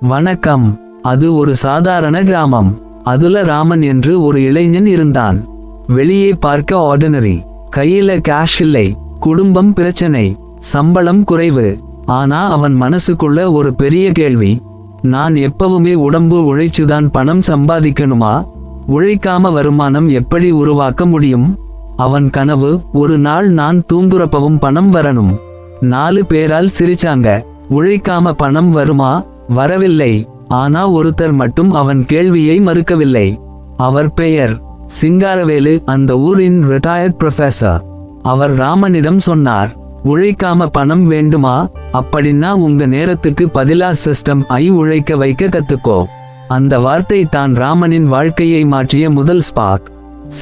வணக்கம். அது ஒரு சாதாரண கிராமம். அதுல ராமன் என்று ஒரு இளைஞன் இருந்தான். வெளியே பார்க்க ஆர்டினரி கையில கேஷ் இல்லை. குடும்பம் பிரச்சனை. சம்பளம் குறைவு. ஆனா அவன் மனசுக்குள்ள ஒரு பெரிய கேள்வி. நான் எப்பவுமே உடம்பு உழைச்சுதான் பணம் சம்பாதிக்கணுமா? உழைக்காம வருமானம் எப்படி உருவாக்க முடியும்? அவன் கனவு ஒரு நாள் நான் தூங்குறப்பவும் பணம் வரணும். நாலு பேரால் சிரிச்சாங்க. உழைக்காம பணம் வருமா? வரவில்லை. ஆனா ஒருத்தர் மட்டும் அவன் கேள்வியை மறுக்கவில்லை. அவர் பெயர் சிங்காரவேலு. அந்த ஊரின் ரிட்டையர்ட் ப்ரொஃபஸர் அவர் ராமனிடம் சொன்னார் உழைக்காம பணம் வேண்டுமா? அப்படின்னா உங்க நேரத்துக்கு பதிலா சிஸ்டம் ஐ உழைக்க வைக்க கத்துக்கோ. அந்த வார்த்தை தான் ராமனின் வாழ்க்கையை மாற்றிய முதல் ஸ்பாக்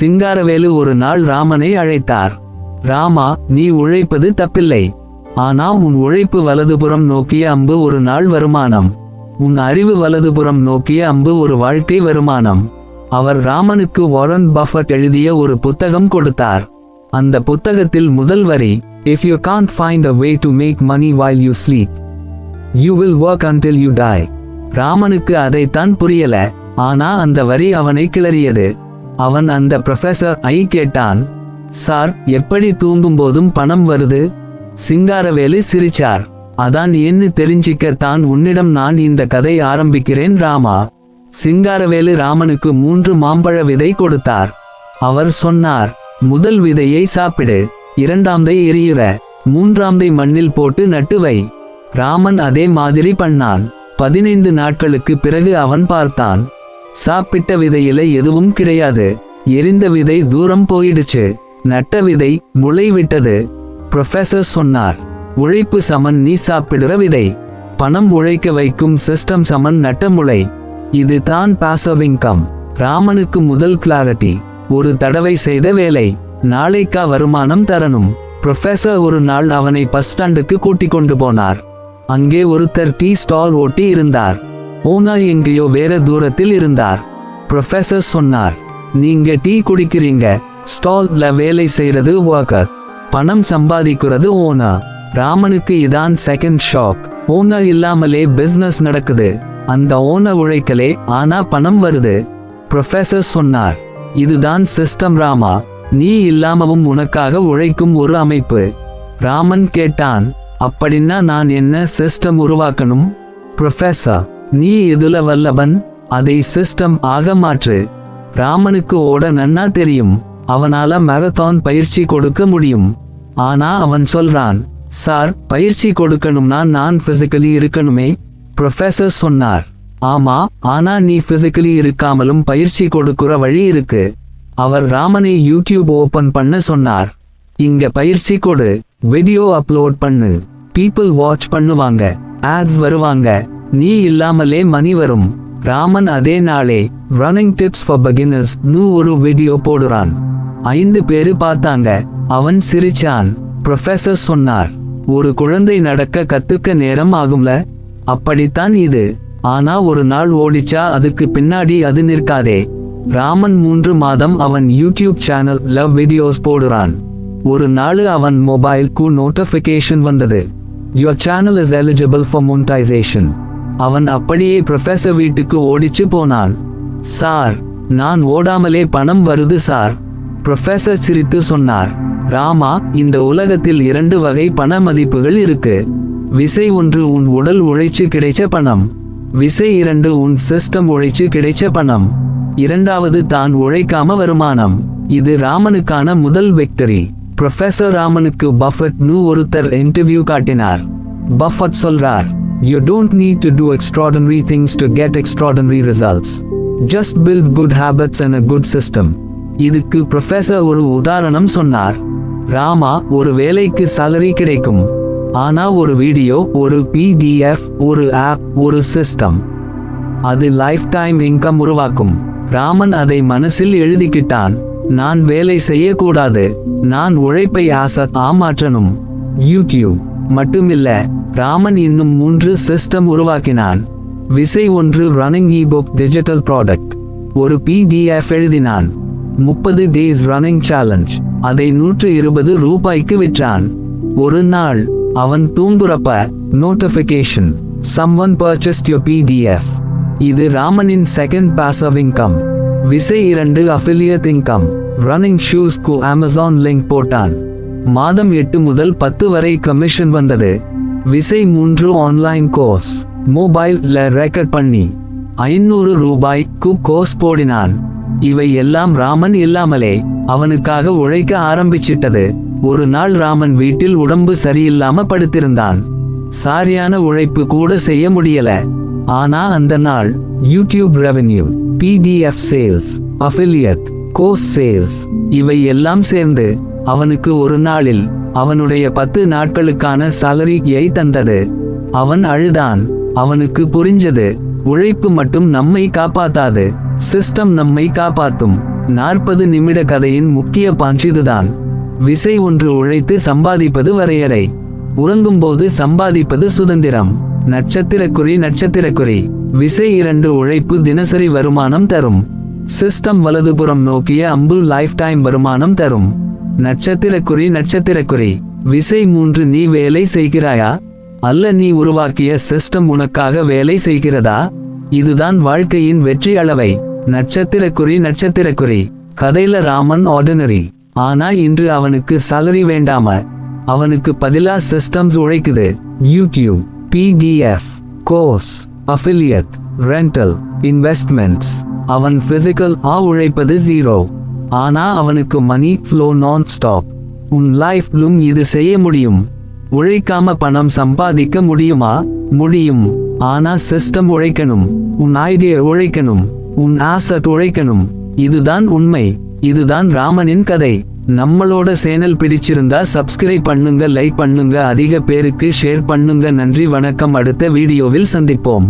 சிங்காரவேலு ஒரு நாள் ராமனை அழைத்தார். ராமா நீ உழைப்பது தப்பில்லை. ஆனா உன் உழைப்பு வலதுபுறம் நோக்கிய அம்பு ஒரு நாள் வருமானம். உன் அறிவு வலதுபுறம் நோக்கிய அம்பு ஒரு வாழ்க்கை வருமானம். அவர் ராமனுக்கு வாரன் பஃபட் எழுதிய ஒரு புத்தகம் கொடுத்தார். அந்த புத்தகத்தில் முதல் வரி if you can't find a way to make money while you sleep you will work until you die ராமனுக்கு அதைத்தான் புரியல. ஆனா அந்த வரி அவனை கிளறியது. அவன் அந்த ப்ரொஃபஸர் ஐ கேட்டான் சார் எப்படி தூங்கும்போதும் பணம் வருது? சிங்காரவேலு சிரிச்சார். அதான் என்ன தெரிஞ்சிக்க தான் உன்னிடம் நான் இந்த கதை ஆரம்பிக்கிறேன் ராமா. சிங்காரவேலு ராமனுக்கு மூன்று மாம்பழ விதை கொடுத்தார். அவர் சொன்னார் முதல் விதையை சாப்பிடு. இரண்டாம்தை எரியுற. மூன்றாம்தை மண்ணில் போட்டு நட்டு வை. ராமன் அதே மாதிரி பண்ணான். பதினைந்து நாட்களுக்கு பிறகு அவன் பார்த்தான். சாப்பிட்ட விதையில எதுவும் கிடையாது. எரிந்த விதை தூரம் போயிடுச்சு. நட்ட விதை முளை விட்டது ப்ரொஃபசர் சொன்னார் உழைப்பு சமன் நீ சாப்பிடுற விதை. பணம் உழைக்க வைக்கும் சிஸ்டம் சமன் நட்டமுளை இது தான் பாசவ் இன்கம் ராமனுக்கு முதல் கிளாரிட்டி ஒரு தடவை செய்த வேலை. நாளைக்கா வருமானம் தரணும். ப்ரொஃபசர் ஒரு நாள் அவனை பஸ் ஸ்டாண்டுக்கு கூட்டிக் கொண்டு போனார். அங்கே ஒருத்தர் டீ ஸ்டால் ஓட்டி இருந்தார். ஓனர் எங்கேயோ வேற தூரத்தில் இருந்தார். ப்ரொஃபசர் சொன்னார் நீங்க டீ குடிக்கிறீங்க. ஸ்டால்ல வேலை செய்யறது ஒர்க்கர் பணம் சம்பாதிக்கிறது ஓனா. ராமனுக்கு இதான் செகண்ட் ஷாக் ஓனர் இல்லாமலே பிசினஸ் நடக்குது. அந்த ஓனர் உழைக்கலே ஆனா பணம் வருது. ப்ரொஃபசர் சொன்னார் இதுதான் சிஸ்டம் ராமா. நீ இல்லாமவும் உனக்காக உழைக்கும் ஒரு அமைப்பு. ராமன் கேட்டான் அப்படின்னா நான் என்ன சிஸ்டம் உருவாக்கணும்? ப்ரொஃபசர் நீ இதுல வல்லவன். அதை சிஸ்டம் ஆக மாற்று. ராமனுக்கு ஓட நன்னா தெரியும். அவனால மரத்தான் பயிற்சி கொடுக்க முடியும். ஆனா அவன் சொல்றான் சார் பயிற்சி கொடுக்கணும்னா நான் பிசிக்கலி இருக்கணுமே. ப்ரொஃபசர் சொன்னார் ஆமா ஆனா நீ பிசிக்கலி இருக்காமலும் பயிற்சி கொடுக்கிற வழி இருக்கு. அவர் ராமனை யூடியூப் ஓபன் பண்ண சொன்னார் இங்க பயிற்சி கொடு வீடியோ அப்லோட் பண்ணு. பீப்புள் வாட்ச் பண்ணுவாங்க ஆட்ஸ் வருவாங்க. நீ இல்லாமலே மணி வரும். ராமன் அதே நாளே ரன்னிங் டிப்ஸ் ஃபார் பகினர்ஸ் நூ ஒரு வீடியோ போடுறான். ஐந்து பேரு பார்த்தாங்க அவன் சிரிச்சான். ப்ரொஃபசர் சொன்னார் ஒரு குழந்தை நடக்க கத்துக்க நேரம் ஆகும்ல? அப்படித்தான் இது. ஆனா ஒரு நாள் ஓடிச்சா அதுக்கு பின்னாடி அது நிற்காதே. ராமன் மூன்று மாதம் அவன் யூடியூப் சேனல் லவ் வீடியோஸ் போடுறான். ஒரு நாள் அவன் மொபைல்க்கு நோட்டிஃபிகேஷன் வந்தது. Your channel is eligible for monetization அவன் அப்படியே ப்ரொஃபசர் வீட்டுக்கு ஓடிச்சு போனான். சார் நான் ஓடாமலே பணம் வருது சார் ப்ரொஃபசர் சிரித்து சொன்னார். ராமா இந்த உலகத்தில் இரண்டு வகை பண மதிப்புகள் இருக்கு. விசை ஒன்று உன் உடல் உழைச்சு கிடைச்ச பணம். விசை இரண்டு உன் சிஸ்டம் உழைச்சு கிடைச்ச பணம். இரண்டாவது தான் உழைக்காம வருமானம். இது ராமனுக்கான முதல் வெக்டரி ப்ரொஃபசர் ராமனுக்கு பஃபட் நூ ஒருத்தர் இன்டர்வியூ காட்டினார். பஃபட் சொல்றார் you don't need to do extraordinary things to get extraordinary results just build good habits and a good system இதுக்கு ப்ரொஃபசர் ஒரு உதாரணம் சொன்னார். ராமா ஒரு வேலைக்கு சேலரி கிடைக்கும். ஆனா ஒரு வீடியோ ஒரு பிடிஎஃப் ஒரு ஆப் ஒரு சிஸ்டம் அது லைஃப் டைம் இன்கம் உருவாக்கும். ராமன் அதை மனசில் எழுதிக்கிட்டான். நான் வேலை செய்யக்கூடாது. நான் உழைப்பை ஆச ஆமாற்றணும். யூடியூப் மட்டுமில்ல ராமன் இன்னும் மூன்று சிஸ்டம் உருவாக்கினான். விசை ஒன்று ரன்னிங் இபுக் டிஜிட்டல் ப்ராடக்ட் ஒரு பிடிஎஃப் எழுதினான். முப்பது டேஸ் ரன்னிங் சேலஞ்ச் அதை நூற்று இருபது ரூபாய்க்கு விற்றான். ஒரு நாள் அவன் தூங்குறப்ப notification one purchased your PDF இது ராமனின் செகண்ட் passive இன்கம் விசை இரண்டு அஃபிலியத் இன்கம் ரன்னிங் ஷூஸ்க்கு அமேசான் லிங்க் போட்டான். மாதம் எட்டு முதல் பத்து வரை கமிஷன் வந்தது. விசை மூன்று ஆன்லைன் கோர்ஸ் மொபைல்ல ரெக்கார்ட் பண்ணி ஐநூறு ரூபாய்க்கு கோர்ஸ் போடினான். இவை எல்லாம் ராமன் இல்லாமலே அவனுக்காக உழைக்க ஆரம்பிச்சிட்டது. ஒரு நாள் ராமன் வீட்டில் உடம்பு சரியில்லாம படுத்திருந்தான். சாரியான உழைப்பு கூட செய்ய முடியல. ஆனா அந்த நாள் YouTube revenue PDF sales affiliate course sales இவை எல்லாம் சேர்ந்து அவனுக்கு ஒரு நாளில் அவனுடைய பத்து நாட்களுக்கான சாலரியை தந்தது. அவன் அழுதான். அவனுக்கு புரிஞ்சது. உழைப்பு மட்டும் நம்மை காப்பாத்தாது. சிஸ்டம் நம்மை காப்பாத்தும். நாற்பது நிமிட கதையின் முக்கிய பாஞ்ச் இதுதான். விசை ஒன்று உழைத்து சம்பாதிப்பது வரையறை. உறங்கும்போது சம்பாதிப்பது சுதந்திரம். நட்சத்திரக்குறி நட்சத்திரக்குறி. விசை இரண்டு உழைப்பு தினசரி வருமானம் தரும். சிஸ்டம் வலதுபுறம் நோக்கிய அம்பு லைஃப் டைம் வருமானம் தரும். நட்சத்திரக்குறி நட்சத்திரக்குறி. விசை மூன்று நீ வேலை செய்கிறாயா? அல்ல நீ உருவாக்கிய சிஸ்டம் உனக்காக வேலை செய்கிறதா? இதுதான் வாழ்க்கையின் வெற்றி அளவை நட்சத்திரக்குறி நட்சத்திரக்குறி. கதையில ராமன் ஆர்டினரி ஆனா இன்று அவனுக்கு சாலரி வேண்டாம? அவனுக்கு பதிலா systems உழைக்குது. YouTube PDF course affiliate rental investments அவன் பிசிக்கல் ஆ உழைப்பது ஜீரோ ஆனா அவனுக்கு மணி ஃப்ளோ நான் ஸ்டாப் உன் லைஃப்லும் இது செய்ய முடியும். உழைக்காம பணம் சம்பாதிக்க முடியுமா? முடியும். ஆனா சிஸ்டம் உழைக்கணும். உன் ஐடியா உழைக்கணும். உன் ஆசை துழைக்கணும் இதுதான் உண்மை. இதுதான் ராமனின் கதை. நம்மளோட சேனல் பிடிச்சிருந்தா சப்ஸ்கிரைப் பண்ணுங்க லைக் பண்ணுங்க அதிக பேருக்கு ஷேர் பண்ணுங்க. நன்றி வணக்கம். அடுத்த வீடியோவில் சந்திப்போம்.